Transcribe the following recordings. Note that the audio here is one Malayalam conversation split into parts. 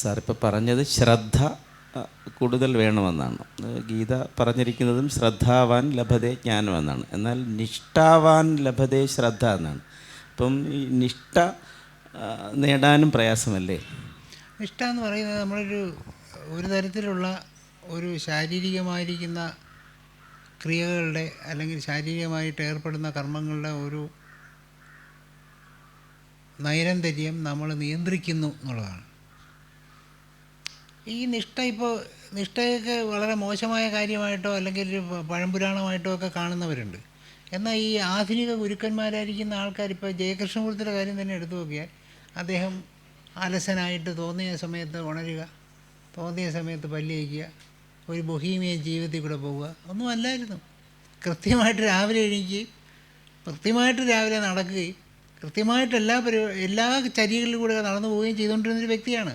സാർ ഇപ്പോൾ പറഞ്ഞത് ശ്രദ്ധ കൂടുതൽ വേണമെന്നാണ്. ഗീത പറഞ്ഞിരിക്കുന്നതും ശ്രദ്ധാവാൻ ലഭതേ ജ്ഞാനം എന്നാണ് എന്നാൽ നിഷ്ഠാവാൻ ലഭതേ ശ്രദ്ധ എന്നാണ്. അപ്പം ഈ നിഷ്ഠ നേടാനും പ്രയാസമല്ലേ? നിഷ്ഠ എന്ന് പറയുന്നത് നമ്മളൊരു ഒരു തരത്തിലുള്ള ഒരു ശാരീരികമായിരിക്കുന്ന ക്രിയകളുടെ അല്ലെങ്കിൽ ശാരീരികമായിട്ട് ഏർപ്പെടുന്ന കർമ്മങ്ങളുടെ ഒരു നൈരന്തര്യം നമ്മൾ നിയന്ത്രിക്കുന്നു എന്നുള്ളതാണ്. ഈ നിഷ്ഠ ഇപ്പോൾ നിഷ്ഠയൊക്കെ വളരെ മോശമായ കാര്യമായിട്ടോ അല്ലെങ്കിൽ പഴംപുരാണമായിട്ടോ ഒക്കെ കാണുന്നവരുണ്ട്. എന്നാൽ ഈ ആധുനിക ഗുരുക്കന്മാരായിരിക്കുന്ന ആൾക്കാർ ഇപ്പോൾ ജയകൃഷ്ണമൂർത്തിയുടെ കാര്യം തന്നെ എടുത്തു നോക്കിയാൽ അദ്ദേഹം അലസനായിട്ട് തോന്നിയ സമയത്ത് ഉണരുക തോന്നിയ സമയത്ത് പല്ലിയിക്കുക ഒരു ബൊഹീമിയ ജീവിതത്തിൽ കൂടെ പോവുക ഒന്നും അല്ലായിരുന്നു. കൃത്യമായിട്ട് രാവിലെ എണീക്കുകയും കൃത്യമായിട്ട് രാവിലെ നടക്കുകയും കൃത്യമായിട്ട് എല്ലാ പരി എല്ലാ ചരികളിലൂടെ നടന്നു പോവുകയും ചെയ്തുകൊണ്ടിരുന്നൊരു വ്യക്തിയാണ്.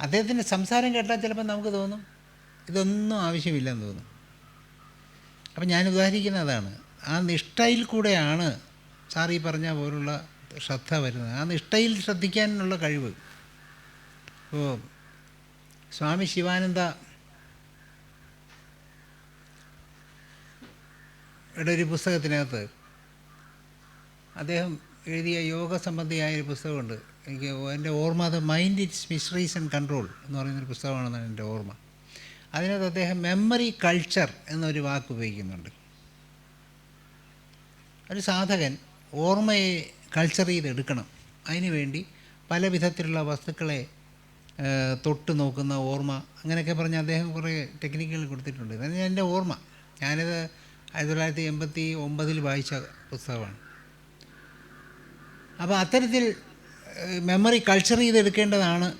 അദ്ദേഹത്തിന്റെ സംസാരം കേട്ടാൽ ചിലപ്പോൾ നമുക്ക് തോന്നും ഇതൊന്നും ആവശ്യമില്ലെന്ന് തോന്നും. അപ്പം ഞാൻ ഉദാഹരിക്കുന്ന അതാണ്. ആ നിഷ്ഠയിൽ കൂടെയാണ് സാർ ഈ പറഞ്ഞ പോലുള്ള ശ്രദ്ധ വരുന്നത്. ആ നിഷ്ഠയിൽ ശ്രദ്ധിക്കാനുള്ള കഴിവ്. ഇപ്പോൾ സ്വാമി ശിവാനന്ദ യുടെ ഒരു പുസ്തകത്തിനകത്ത് അദ്ദേഹം എഴുതിയ യോഗ സംബന്ധിയായ ഒരു പുസ്തകമുണ്ട്. എനിക്ക് എന്റെ ഓർമ്മ അത് mind its mysteries and control എന്ന് പറയുന്നൊരു പുസ്തകമാണെന്നാണ് എന്റെ ഓർമ്മ. അതിനകത്ത് അദ്ദേഹം മെമ്മറി കൾച്ചർ എന്നൊരു വാക്ക് ഉപയോഗിക്കുന്നുണ്ട്. ഒരു സാധകൻ ഓർമ്മയെ കൾച്ചർ ചെയ്തെടുക്കണം. അതിനുവേണ്ടി പല വിധത്തിലുള്ള വസ്തുക്കളെ തൊട്ട് നോക്കുന്ന ഓർമ്മ അങ്ങനെയൊക്കെ പറഞ്ഞ് അദ്ദേഹം കുറേ ടെക്നിക്കുകൾ കൊടുത്തിട്ടുണ്ട്. ഇതാണ് എന്റെ ഓർമ്മ. ഞാനിത് ആയിരത്തി തൊള്ളായിരത്തി എൺപത്തി ഒമ്പതിൽ വായിച്ച പുസ്തകമാണ്. അപ്പോൾ അത്തരത്തിൽ മെമ്മറി കൾച്ചർ ചെയ്തെടുക്കേണ്ടതാണ്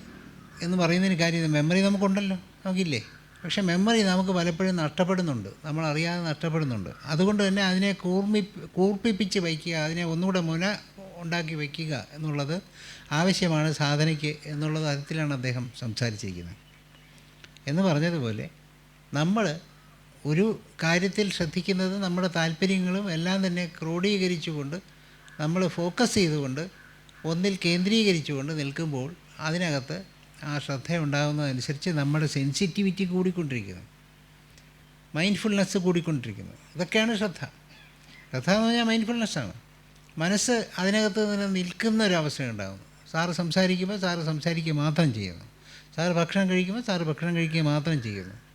എന്ന് പറയുന്നതിന് കാര്യം മെമ്മറി നമുക്കുണ്ടല്ലോ. നമുക്കില്ലേ? പക്ഷെ മെമ്മറി നമുക്ക് പലപ്പോഴും നഷ്ടപ്പെടുന്നുണ്ട്. നമ്മൾ അറിയാതെ നഷ്ടപ്പെടുന്നുണ്ട്. അതുകൊണ്ട് തന്നെ അതിനെ കൂർമി കൂർപ്പിപ്പിച്ച് വയ്ക്കുക അതിനെ ഒന്നുകൂടെ മുന ഉണ്ടാക്കി വയ്ക്കുക എന്നുള്ളത് ആവശ്യമാണ് സാധനയ്ക്ക് എന്നുള്ള തരത്തിലാണ് അദ്ദേഹം സംസാരിച്ചിരിക്കുന്നത്. എന്ന് പറഞ്ഞതുപോലെ നമ്മൾ ഒരു കാര്യത്തിൽ ശ്രദ്ധിക്കുന്നത് നമ്മുടെ താല്പര്യങ്ങളും എല്ലാം തന്നെ ക്രോഡീകരിച്ചുകൊണ്ട് നമ്മൾ ഫോക്കസ് ചെയ്തുകൊണ്ട് ഒന്നിൽ കേന്ദ്രീകരിച്ചുകൊണ്ട് നിൽക്കുമ്പോൾ അതിനകത്ത് ആ ശ്രദ്ധ ഉണ്ടാകുന്നതനുസരിച്ച് നമ്മുടെ സെൻസിറ്റിവിറ്റി കൂടിക്കൊണ്ടിരിക്കുന്നു. മൈൻഡ്ഫുൾനെസ് കൂടിക്കൊണ്ടിരിക്കുന്നു. ഇതൊക്കെയാണ് ശ്രദ്ധ. ശ്രദ്ധ എന്ന് പറഞ്ഞാൽ മൈൻഡ്ഫുൾനെസ്സാണ്. മനസ്സ് അതിനകത്ത് തന്നെ നിൽക്കുന്ന ഒരവസ്ഥ ഉണ്ടാകുന്നു സാറ് സംസാരിക്കുമ്പോൾ സാറ് സംസാരിക്കുക മാത്രം ചെയ്യുന്നു. സാറ് ഭക്ഷണം കഴിക്കുമ്പോൾ സാറ് ഭക്ഷണം കഴിക്കുക മാത്രം ചെയ്യുന്നു.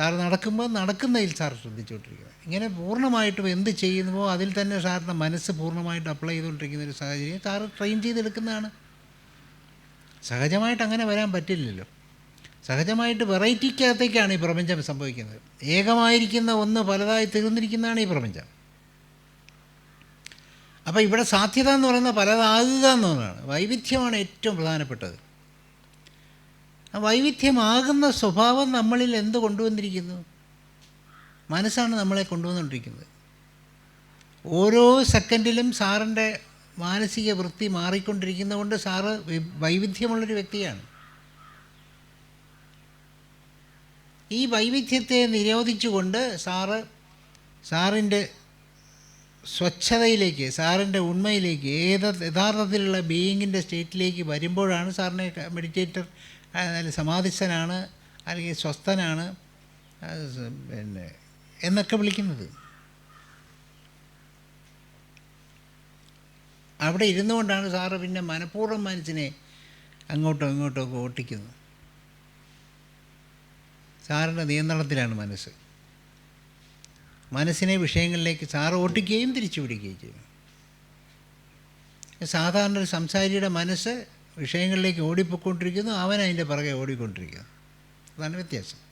സാറ് നടക്കുമ്പോൾ നടക്കുന്നതിൽ സാർ ശ്രദ്ധിച്ചുകൊണ്ടിരിക്കുക ഇങ്ങനെ പൂർണമായിട്ടും എന്ത് ചെയ്യുന്നുവോ അതിൽ തന്നെ സാറിന്റെ മനസ്സ് പൂർണമായിട്ട് അപ്ലൈ ചെയ്തുകൊണ്ടിരിക്കുന്ന ഒരു സാഹചര്യം സാറ് ട്രെയിൻ ചെയ്തെടുക്കുന്നതാണ്. സഹജമായിട്ട് അങ്ങനെ വരാൻ പറ്റില്ലല്ലോ. സഹജമായിട്ട് വെറൈറ്റിക്കകത്തേക്കാണ് ഈ പ്രപഞ്ചം സംഭവിക്കുന്നത്. ഏകമായിരിക്കുന്ന ഒന്ന് പലതായി തീർന്നിരിക്കുന്നതാണ് ഈ പ്രപഞ്ചം. അപ്പോൾ ഇവിടെ സാധ്യത എന്ന് പറയുന്നത് പലതാകുക എന്നുള്ളതാണ് വൈവിധ്യമാണ് ഏറ്റവും പ്രധാനപ്പെട്ടത്. വൈവിധ്യമാകുന്ന സ്വഭാവം നമ്മളിൽ എന്ത് കൊണ്ടുവന്നിരിക്കുന്നു? മനസ്സാണ് നമ്മളെ കൊണ്ടുവന്നുകൊണ്ടിരിക്കുന്നത്. ഓരോ സെക്കൻഡിലും സാറിന്റെ മാനസിക വൃത്തി മാറിക്കൊണ്ടിരിക്കുന്നതുകൊണ്ട് സാറ് വൈവിധ്യമുള്ളൊരു വ്യക്തിയാണ്. ഈ വൈവിധ്യത്തെ നിരോധിച്ചുകൊണ്ട് സാറ് സാറിന്റെ സ്വച്ഛതയിലേക്ക് സാറിന്റെ ഉണ്മയിലേക്ക് ഏത് യഥാർത്ഥത്തിലുള്ള ബീയിങ്ങിന്റെ സ്റ്റേറ്റിലേക്ക് വരുമ്പോഴാണ് സാറിനെ മെഡിറ്റേറ്റർ അല്ലെങ്കിൽ സമാധിസ്ഥനാണ് അല്ലെങ്കിൽ സ്വസ്ഥനാണ് പിന്നെ എന്നൊക്കെ വിളിക്കുന്നത്. അവിടെ ഇരുന്നു കൊണ്ടാണ് സാറ് പിന്നെ മനഃപൂർവം മനസ്സിനെ അങ്ങോട്ടോ ഇങ്ങോട്ടോ ഒക്കെ ഓട്ടിക്കുന്നത്. സാറിന്റെ നിയന്ത്രണത്തിലാണ് മനസ്സ്. മനസ്സിനെ വിഷയങ്ങളിലേക്ക് സാറ് ഓട്ടിക്കുകയും തിരിച്ചു പിടിക്കുകയും ചെയ്യും. സാധാരണ ഒരു സംസാരിയുടെ മനസ്സ് വിഷയങ്ങളിലേക്ക് ഓടിപ്പോയിക്കൊണ്ടിരിക്കുന്നു അവൻ അതിന്റെ പുറകെ ഓടിക്കൊണ്ടിരിക്കുന്നു. അതാണ് വ്യത്യാസം.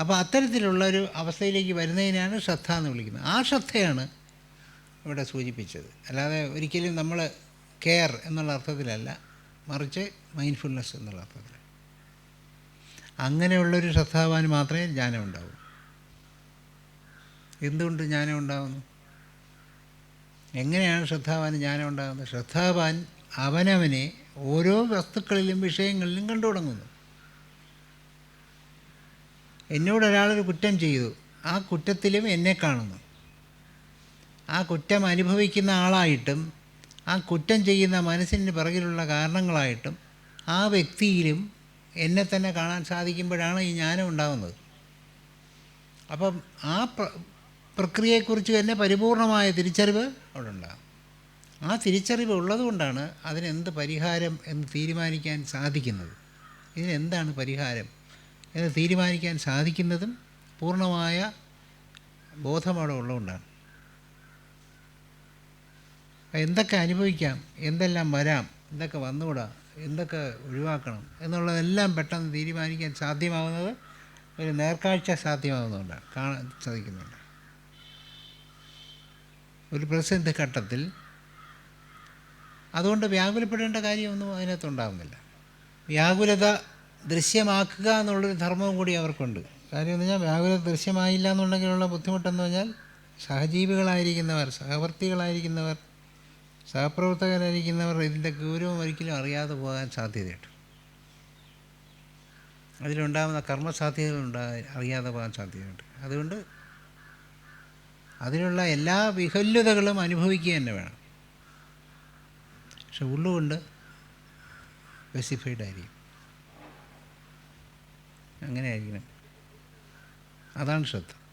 അപ്പോൾ അത്തരത്തിലുള്ള ഒരു അവസ്ഥയിലേക്ക് വരുന്നതിനാണ് ശ്രദ്ധ എന്ന് വിളിക്കുന്നത്. ആ ശ്രദ്ധയാണ് ഇവിടെ സൂചിപ്പിച്ചത്. അല്ലാതെ ഒരിക്കലും നമ്മൾ കെയർ എന്നുള്ള അർത്ഥത്തിലല്ല മറിച്ച് മൈൻഡ്ഫുൾനെസ് എന്നുള്ള അർത്ഥത്തിൽ അങ്ങനെയുള്ളൊരു ശ്രദ്ധാവാൻ മാത്രമേ ജ്ഞാനം ഉണ്ടാവൂ എന്തുകൊണ്ട് ജ്ഞാനം ഉണ്ടാകുന്നു എങ്ങനെയാണ് ശ്രദ്ധാവാൻ ജ്ഞാനം ഉണ്ടാകുന്നത് ശ്രദ്ധാവാൻ അവനവനെ ഓരോ വസ്തുക്കളിലും വിഷയങ്ങളിലും കണ്ടു തുടങ്ങുന്നു. എന്നോട് ഒരാളൊരു കുറ്റം ചെയ്തു. ആ കുറ്റത്തിലും എന്നെ കാണുന്നു. ആ കുറ്റം അനുഭവിക്കുന്ന ആളായിട്ടും ആ കുറ്റം ചെയ്യുന്ന മനസ്സിന് പിറകിലുള്ള കാരണങ്ങളായിട്ടും ആ വ്യക്തിയിലും എന്നെ തന്നെ കാണാൻ സാധിക്കുമ്പോഴാണ് ഈ ജ്ഞാനം ഉണ്ടാകുന്നത്. അപ്പം ആ പ്രക്രിയയെക്കുറിച്ച് തന്നെ പരിപൂർണമായ തിരിച്ചറിവ് അവിടെ ഉണ്ടാകും. ആ തിരിച്ചറിവ് ഉള്ളതുകൊണ്ടാണ് അതിനെന്ത് പരിഹാരം എന്ന് തീരുമാനിക്കാൻ സാധിക്കുന്നത്. ഇതിനെന്താണ് പരിഹാരം എന്ന് തീരുമാനിക്കാൻ സാധിക്കുന്നതും പൂർണമായ ബോധം അവിടെ ഉള്ളതുകൊണ്ടാണ്. എന്തൊക്കെ അനുഭവിക്കാം എന്തെല്ലാം വരാം എന്തൊക്കെ വന്നുകൂടാ എന്തൊക്കെ ഒഴിവാക്കണം എന്നുള്ളതെല്ലാം പെട്ടെന്ന് തീരുമാനിക്കാൻ സാധ്യമാകുന്നത് ഒരു നേർക്കാഴ്ച സാധ്യമാകുന്നതുകൊണ്ടാണ് കാണാൻ സാധിക്കുന്നുണ്ട്. ഒരു പ്രതിസന്ധി ഘട്ടത്തിൽ അതുകൊണ്ട് വ്യാകുലപ്പെടേണ്ട കാര്യമൊന്നും അതിനകത്തുണ്ടാകുന്നില്ല വ്യാകുലത ദൃശ്യമാക്കുക എന്നുള്ളൊരു ധർമ്മവും കൂടി അവർക്കുണ്ട്. കാര്യം എന്ന് പറഞ്ഞാൽ വ്യാകുലത ദൃശ്യമായില്ല എന്നുണ്ടെങ്കിലുള്ള ബുദ്ധിമുട്ടെന്ന് പറഞ്ഞാൽ സഹജീവികളായിരിക്കുന്നവർ സഹവർത്തികളായിരിക്കുന്നവർ സഹപ്രവർത്തകരായിരിക്കുന്നവർ ഇതിന്റെ ഗൗരവം ഒരിക്കലും അറിയാതെ പോകാൻ സാധ്യതയുണ്ട്. അതിലുണ്ടാകുന്ന കർമ്മസാധ്യതകൾ അറിയാതെ പോകാൻ സാധ്യതയുണ്ട്. അതുകൊണ്ട് അതിനുള്ള എല്ലാ വിഹല്യതകളും അനുഭവിക്കുക തന്നെ വേണം. പക്ഷെ ഉള്ളുകൊണ്ട് സ്പെസിഫൈഡ് ആയിരിക്കും. അങ്ങനെ ആയിരിക്കണം അതാണ് ശ്രദ്ധ.